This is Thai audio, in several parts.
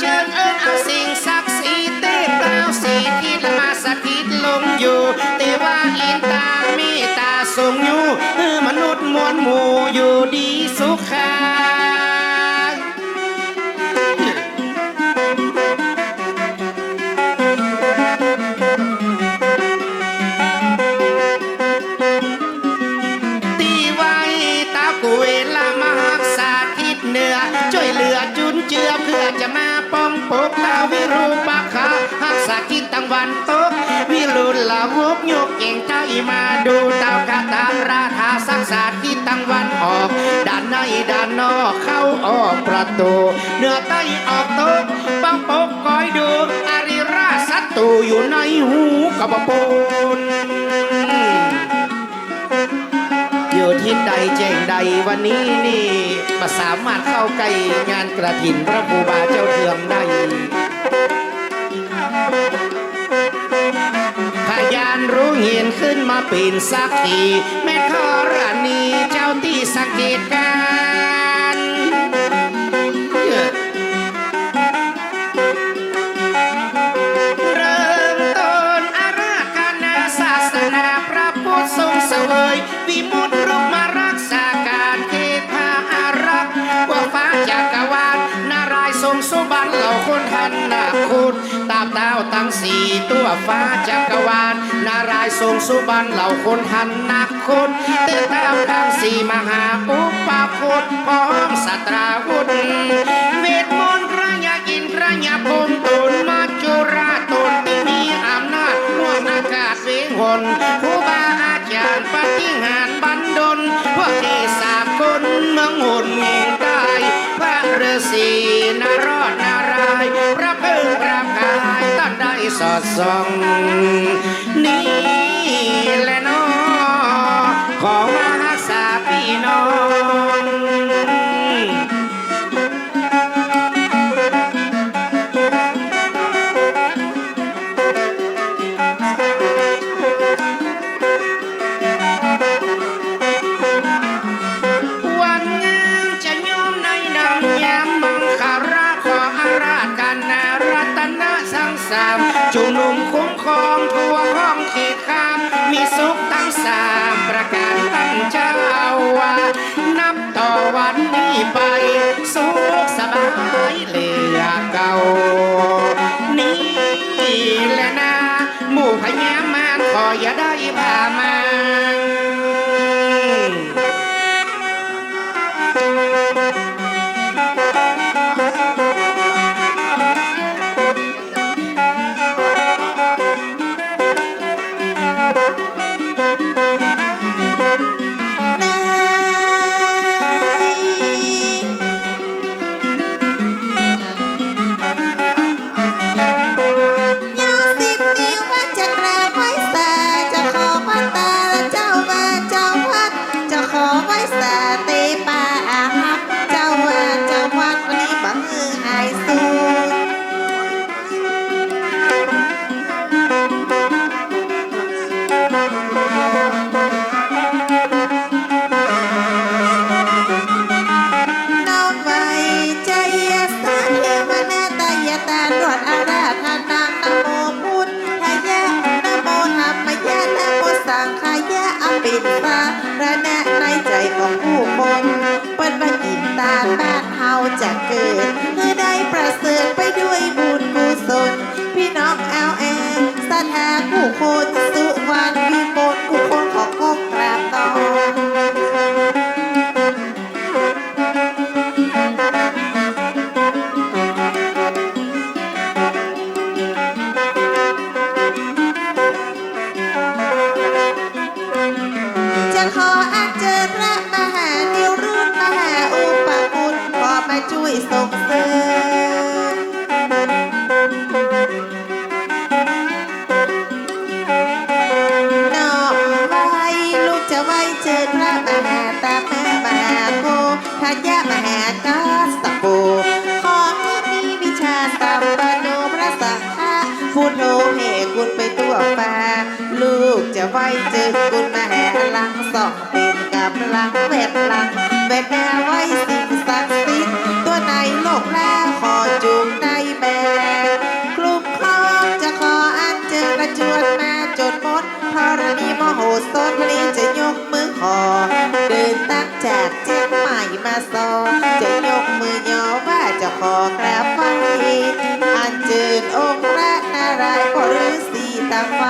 เชิญเอิญเอาสิ่งศักดิ์สิทธิ์ได้ล่าสีที่มาสถิตลงอยู่ แต่ว่าอินตามีตาสงอยู่มนุษย์มวลหมู่อยู่ดีสุขาช่วยเหลือ เจือเพื่อจะมาป้องปกตาวิรูปักขาหักษาทิศตะวันตกวิรุณลาวกยกเก่งใจมาดูเต่ากาตามราธาสักษาทิศตะวันออกด้านในด้านนอกเข้าออกประตูเหนือใต้ออกตกป้องปกคอยดูอาริราชศัตรูอยู่ในหูกบปูน อยู่ที่ใดแจ้งใดวันนี้นี่มาสามารถเข้าใกล้งานกระถินพระบูบาเจ้าเทืองได้พยานรู้เห็นขึ้นมาปีนสักทีแม่ขอรานีเจ้าที่สังเกตการ ทรงสุบันเหล่าคนทันนาคุณตามดาวตั้งสี่ตัวฟ้าจักรวาลนารายทรงสุบันเหล่าคนทันนาคุณเตือนตามทั้งสี่มหาอุปคุตพร้อมสัตราวุธเวทมนต์พระยาอินทร์พระยาพมตุลมัจจุราตุลที่มีอำนาจห่วงอากาศเวงหนครูบาอาจารย์ปฏิหารบันดลพวกเทสาคนเมืองหุ่นเง ฤษีนารอดนารายพระพึ่งพระกายต้นได้สอดส่องนี่แหละน้อของมหาสาพี่น้อง มีสุขทั้งสามประการตั้งเจ้าวานับต่อวันนี้ไปสุขสบายเหลือเก่า นี่แหละนะหมู่พญามารขออย่าได้พามา ช่วยส่งเสริมนอมไว้ลูกจะไว้เชิญพระมหาตามามหาโคทัญญามหากัสสโปขอให้มีวิชาสัมปโนพระสังฆะพุทโธเหกุลไปตัวฟ้าลูกจะไว้เจอกุลมหาลังสองเป็นกับลังเวทลังเวทนาไว้สิ กแลขอจูบในแบกกลุ่มของจะขออันเจอกระจวนมาจนหมดพรณีมโหสถวันนี้จะยกมือขอ เดินตั้งจากเชีงใหม่มาซอจะยกมือยอว่าจะขอกราบไหว้อันเจิญองค์พรกนารายณ์พอสีตาไฟ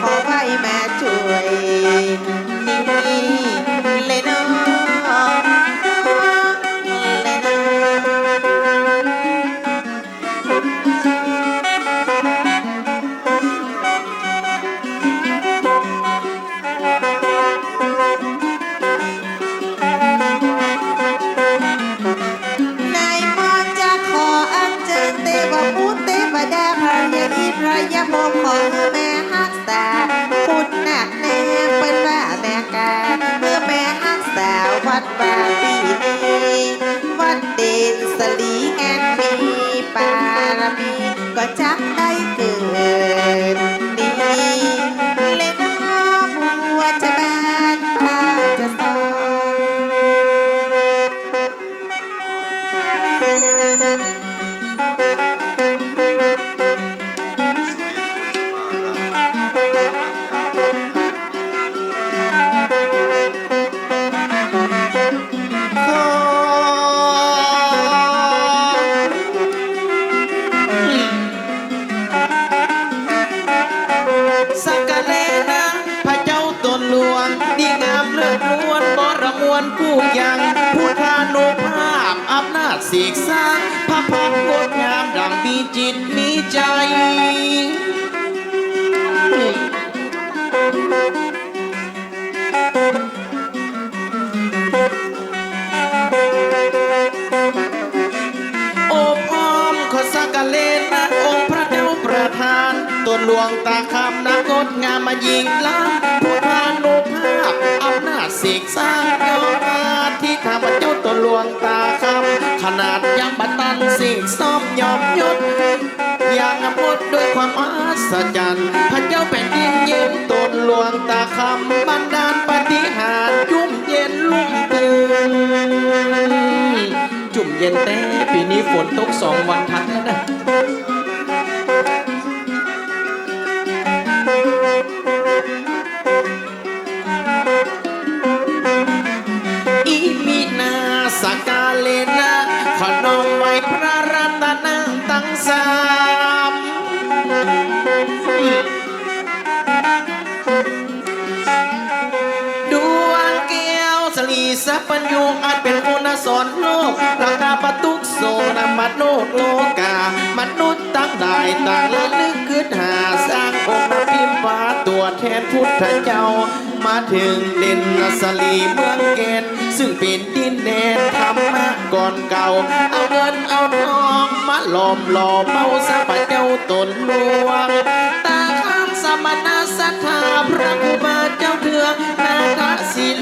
ขอไหวแม่ช่วยารมีก็จักได้ ยังพุทธานุภาพอำนาจเสกสร้างพระพักตรงดงามดังมีจิตมีใจ โอบอ้อมขอสักกะเลนะองค์พระเจ้าประธานตัวหลวงตาคำนะงดงามมายิงล้านผู้ทานุภาพอำนาจเสกสร้างยอม วหลวงตาคำขนาดยังบัตันสิ่งซ้อมยอมยศอย่างอภดด้วยความอัศจรรย์พระเจ้าแผ่นดินเย็นตนหลวงตาคำบันดาลปาฏิหารย์จุ่มเย็นลุ่มตึงจุ่มเย็นแต่ปีนี้ฝนตกสองวันทันแล้วนะ สอนโลกราคาปตุกโซนามัดโลกโลกามนุษย์ตั้งได้ต่างละลึกขึ้นหาสร้างองค์พิมพ์ฟ้าตัวแทนพุทธเจ้า มาถึงเด่นสลีเมืองเกณฑ์ซึ่งเป็นดินแดนธรรมะก่อนเก่า เอาเงินเอาทองมาหลอมหล่อเมาสะพะเจ้าตนหลวงตาข้างสมณสัทธาพระกุมาเจ้าเถืองนาคสิล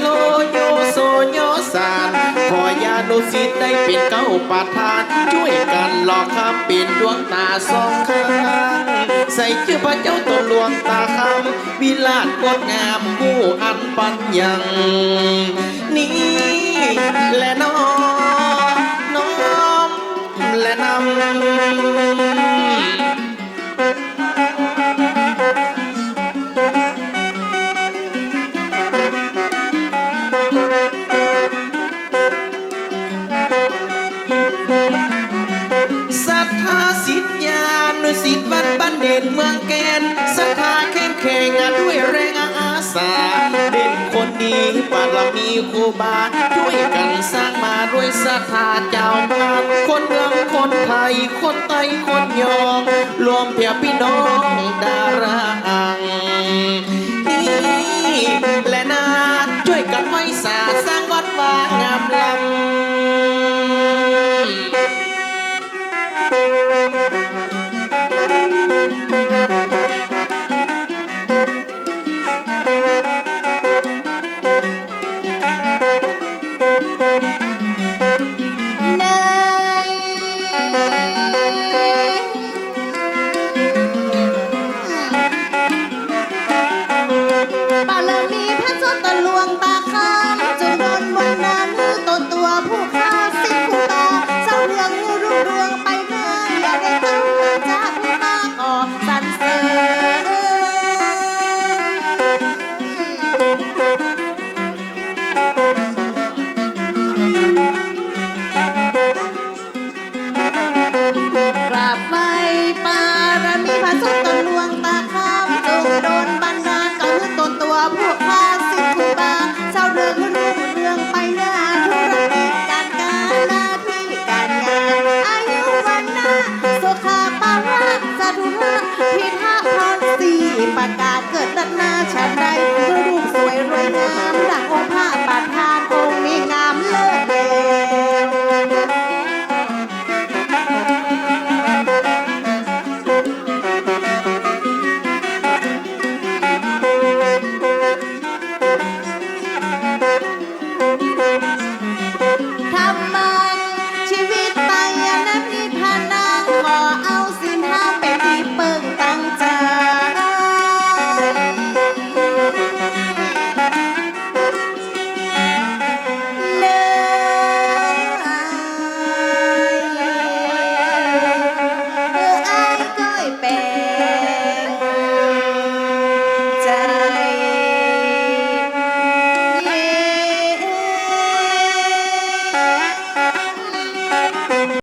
ขอยานุสิตได้เป็นเก้าประธาน ช่วยกันหลอกคำเป็นดวงตาสองข้างใส่ชื่อพระเจ้าตนหลวงตาคำวิลาศงดงามผู้อันปัญญังนี่และน้องน้อมและนำ มีครูบาช่วยกันสร้างมาด้วยศรัทธาเจ้าบ้านคนเมืองคนไทย คนไต้คนยอง รวมเพียพี่น้อง